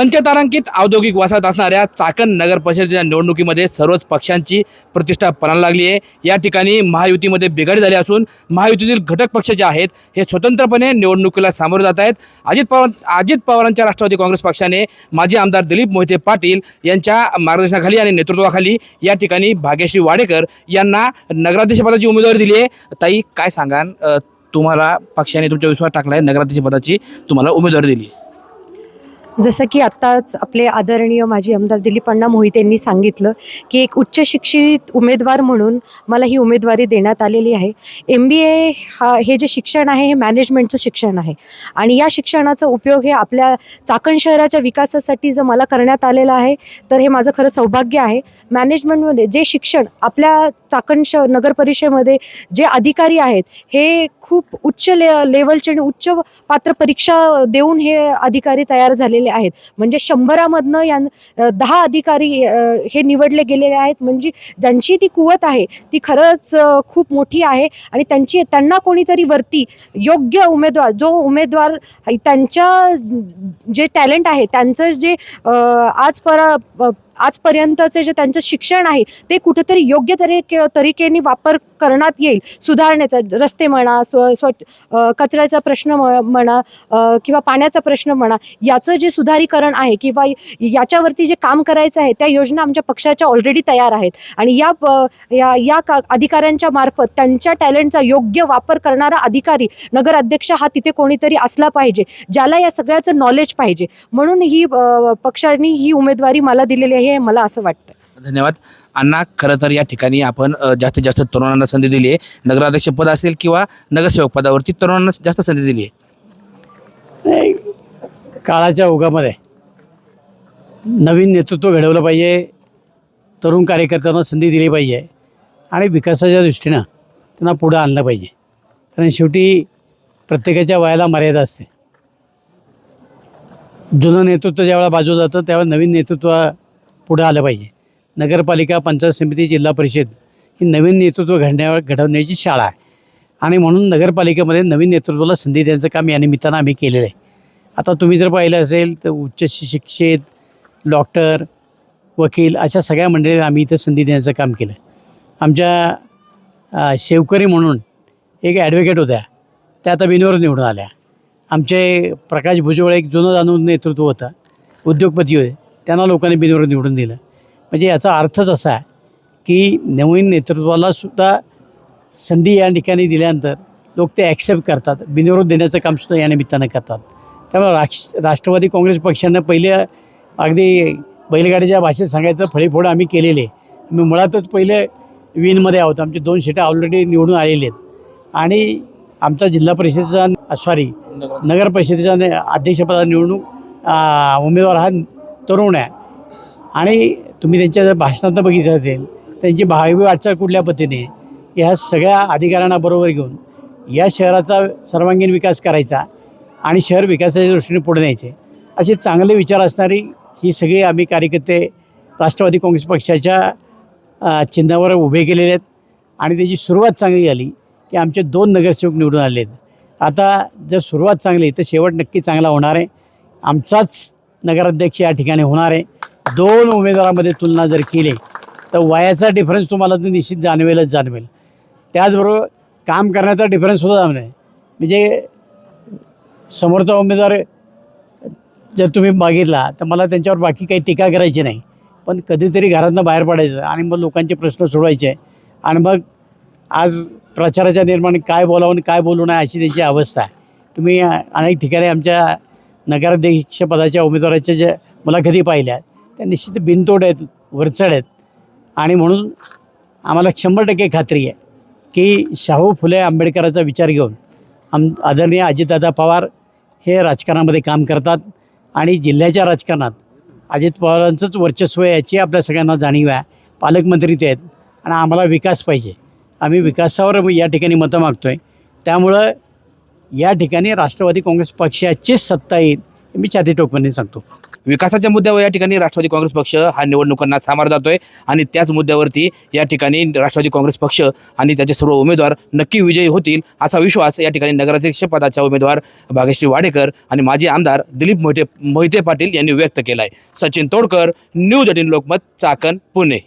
पंचतारांकित औद्योगिक वसाहत असणाऱ्या चाकण नगर परिषदेच्या निवडणुकीमध्ये सर्वच पक्षांची प्रतिष्ठा पणाला लागली आहे. या ठिकाणी महायुतीमध्ये बिघाडी झाली असून महायुतीतील घटक पक्ष जे आहेत हे स्वतंत्रपणे निवडणुकीला सामोरे जात आहेत. अजित पवार अजित पवारांच्या राष्ट्रवादी काँग्रेस पक्षाने माजी आमदार दिलीप मोहिते पाटील यांच्या मार्गदर्शनाखाली आणि नेतृत्वाखाली या ठिकाणी भाग्यश्री वाडेकर यांना नगराध्यक्षपदाची उमेदवारी दिली आहे. ताई काय सांगाल? तुम्हाला पक्षाने तुमच्या विश्वास टाकला आहे नगराध्यक्षपदाची तुम्हाला उमेदवारी दिली आहे. जसं की आत्ताच आपले आदरणीय माजी आमदार दिलीप अण्णा मोहित यांनी सांगितलं की एक उच्च शिक्षित उमेदवार म्हणून मला ही उमेदवारी देण्यात आलेली आहे. एम बी ए हा हे जे शिक्षण आहे हे मॅनेजमेंटचं शिक्षण आहे. आणि या शिक्षणाचा उपयोग हे आपल्या चाकण शहराच्या विकासासाठी जर मला करण्यात आलेलं आहे तर हे माझं खरं सौभाग्य आहे. मॅनेजमेंटमध्ये जे शिक्षण आपल्या चाकण श नगर परिषदेमध्ये जे अधिकारी आहेत हे खूप उच्च ले लेवलचे आणि उच्च पात्र परीक्षा देऊन हे अधिकारी तयार झालेले आहेत. म्हणजे शंभरामधनं या दहा अधिकारी हे निवडले गेलेले आहेत. म्हणजे ज्यांची ती कुवत आहे ती खरंच खूप मोठी आहे आणि त्यांची त्यांना कोणीतरी वरती योग्य उमेदवार जो उमेदवार त्यांच्या जे टॅलेंट आहे त्यांचं जे आज पर आजपर्यंतचे जे त्यांचं शिक्षण आहे ते कुठेतरी योग्य तरी तरीकेने वापर करण्यात येईल. सुधारण्याचा रस्ते म्हणा स्व स्व कचऱ्याचा प्रश्न म्हणा किंवा पाण्याचा प्रश्न म्हणा याचं जे सुधारीकरण आहे किंवा याच्यावरती जे काम करायचं आहे त्या योजना आमच्या पक्षाच्या ऑलरेडी तयार आहेत. आणि या प- या या का अधिकाऱ्यांच्या मार्फत त्यांच्या टॅलेंटचा योग्य वापर करणारा अधिकारी नगराध्यक्ष हा तिथे कोणीतरी असला पाहिजे ज्याला या सगळ्याचं नॉलेज पाहिजे. म्हणून ही पक्षांनी ही उमेदवारी मला दिलेली आहे. मला असं वाटतं धन्यवाद. अण्णा खरं तर या ठिकाणी आपण जास्तीत जास्त तरुणांना संधी दिली आहे. नगराध्यक्ष पद असेल किंवा नगरसेवक पदावरती तरुणांना जास्त संधी दिली आहे. काळाच्या ओघामध्ये नवीन नेतृत्व घडवलं पाहिजे तरुण कार्यकर्त्यांना संधी दिली पाहिजे आणि विकासाच्या दृष्टीनं त्यांना पुढं आणलं पाहिजे. कारण शेवटी प्रत्येकाच्या वयाला मर्यादा असते. जुनं नेतृत्व ज्यावेळेला बाजू जातं त्यावेळेला नवीन नेतृत्व पुढं आलं पाहिजे. नगरपालिका पंचायत समिती जिल्हा परिषद ही नवीन नेतृत्व घडण्या घडवण्याची शाळा आहे. आणि म्हणून नगरपालिकेमध्ये नवीन नेतृत्वाला संधी द्यायचं काम या निमित्तानं आम्ही केलेलं आहे. आता तुम्ही जर पाहिलं असेल तर उच्च शिक्षित डॉक्टर वकील अशा सगळ्या मंडळींना आम्ही इथं संधी देण्याचं काम केलं. आमच्या शेवकरी म्हणून एक ॲडव्होकेट होत्या. त्या आता बिनवर निवडून आल्या. आमचे प्रकाश भुजबळ एक जुनं जाणून नेतृत्व होतं. उद्योगपती होते. त्यांना लोकांनी बिनविरोध निवडून दिलं. म्हणजे याचा अर्थच असा आहे की नवीन नेतृत्वाला सुद्धा संधी या ठिकाणी दिल्यानंतर लोक ते ॲक्सेप्ट करतात. बिनविरोध देण्याचं कामसुद्धा या निमित्तानं करतात. त्यामुळे राक्ष राष्ट्रवादी काँग्रेस पक्षानं पहिले अगदी बैलगाडीच्या भाषेत सांगायचं फळीफोड आम्ही केलेले. मी मुळातच पहिले विनमध्ये आहोत. आमचे दोन सीटं ऑलरेडी निवडून आलेले आहेत. आणि आमचा जिल्हा परिषदेचा सॉरी नगर परिषदेचा अध्यक्षपदा निवडणूक उमेदवार हा तरुण आहे. आणि तुम्ही त्यांच्या भाषणात बघितलं असेल त्यांची भावी वाटचाल कुठल्या पद्धतीने ह्या सगळ्या अधिकाऱ्यांना बरोबर घेऊन या शहराचा सर्वांगीण विकास करायचा आणि शहर विकासाच्या दृष्टीने पुढे न्यायचे असे चांगले विचार असणारी ही सगळी आम्ही कार्यकर्ते राष्ट्रवादी काँग्रेस पक्षाच्या चिन्हावर उभे केलेले आहेत. आणि त्याची सुरुवात चांगली झाली की आमचे दोन नगरसेवक निवडून आले आहेत. आता जर सुरुवात चांगली तर शेवट नक्की चांगला होणार आहे. आमचाच नगराध्यक्ष या ठिकाणी होणार आहे. दोन उमेदवारामध्ये तुलना जर केली तर वयाचा डिफरन्स तुम्हाला निश्चित जाणवेलच जाणवेल. त्याचबरोबर काम करण्याचा डिफरन्ससुद्धा जाणवेल. म्हणजे समोरचा उमेदवार जर तुम्ही बघितला तर मला त्यांच्यावर बाकी काही टीका करायची नाही. पण कधीतरी घरातनं बाहेर पडायचं आणि मग लोकांचे प्रश्न सोडवायचे. आणि मग आज प्रचाराच्या निर्माण काय बोलावून काय बोलू नये अशी त्यांची अवस्था आहे. तुम्ही अनेक ठिकाणी आमच्या नगराध्यक्षपदाच्या उमेदवाराच्या ज्या मुलाखती पाहिल्या त्या निश्चित बिनतोड आहेत वरचढ आहेत. आणि म्हणून आम्हाला शंभर टक्के खात्री आहे की शाहू फुले आंबेडकराचा विचार घेऊन आम आदरणीय अजितदादा पवार हे राजकारणामध्ये काम करतात आणि जिल्ह्याच्या राजकारणात अजित पवारांचंच वर्चस्व आहे याची आपल्या सगळ्यांना जाणीव आहे. पालकमंत्री ते आहेत आणि आम्हाला विकास पाहिजे. आम्ही विकासावर या ठिकाणी मतं मागतो आहे त्यामुळं या ठिकाणी राष्ट्रवादी काँग्रेस पक्षाचीच सत्ता येईल मी छाती टोकपणे सांगतो. विकासाच्या मुद्द्यावर या ठिकाणी राष्ट्रवादी काँग्रेस पक्ष हा निवडणुकांना सामोरा जातोय आणि त्याच मुद्द्यावरती या ठिकाणी राष्ट्रवादी काँग्रेस पक्ष आणि त्याचे सर्व उमेदवार नक्की विजयी होतील असा विश्वास या ठिकाणी नगराध्यक्ष पदाच्या उमेदवार भाग्यश्री वाडेकर आणि माजी आमदार दिलीप मोहिते मोहिते पाटील यांनी व्यक्त केला आहे सचिन तोडकर न्यूज एटीन लोकमत चाकण पुणे.